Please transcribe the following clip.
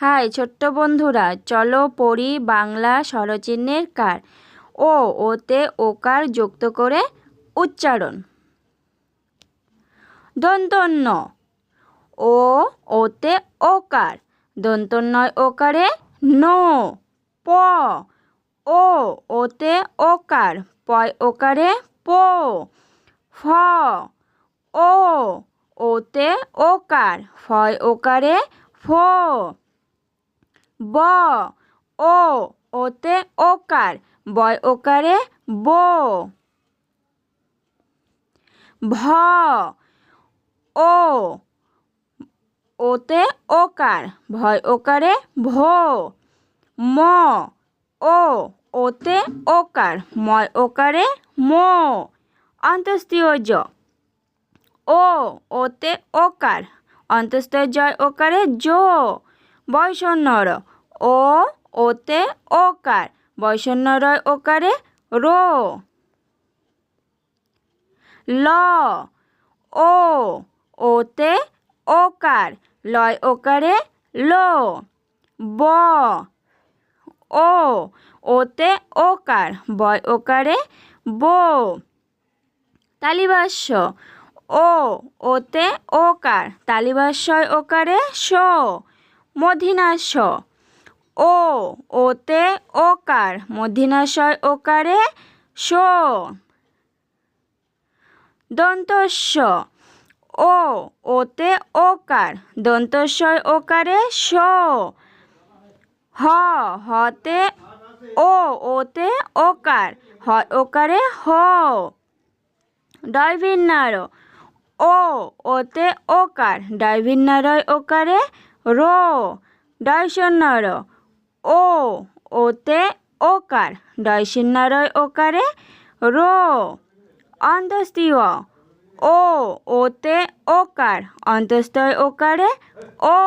High, ছোট্ট বন্ধুরা, চলো পড়ি বাংলা স্বরচিহ্নের কার। ও, ওতে ওকার যুক্ত করে উচ্চারণ। দন্তন্য। ও, ওতে ওকার। দন্তন্নয় ওকারে নো, প। ও, ওতে ওকার। পয় ওকারে পো। ফ। ও, ওতে ওকার। ফয় ওকারে ফো। ব, ও, ওতে ওকার, বয় ওকারে বো। ভ, ও, ওতে ওকার, ভয় ওকারে ভো। ম, ও, ওতে ওকার, ময় ওকারে মো। অন্তস্তীয় জ, ও, ওতে ওকার অন্তস্তয় জয় ওকারে জো। বৈষণ্যর ও ওতে ওকার। বৈষণ্যরয় ওকারে রো। ল। ও ওতে ওকার। লয় ওকারে লো। ব। ও ওতে ওকার। বয় ওকারে বো। তালিবাস্য ও ওতে ওকার। তালিবাস্যয় ওকারে শো মধিনাস্য ও, ওতে ওকার। মধিনাশয় ওকারে শো। দন্তস্য ও, ওতে ওকার। দন্তস্বয় ওকারে শো। হ, হতে ও, ওতে ওকার। হ, ওকারে হ। ডয়ভিন্নার ও, ওতে ওকার। ডয়ভিন্নারয় ওকারে রো ডয়শন্যর ও, ওতে ওকার ডয়শিন্নারয় ওকারে, র অন্তস্তি ও, ওতে ওকার অন্তস্তয় ওকারে, ও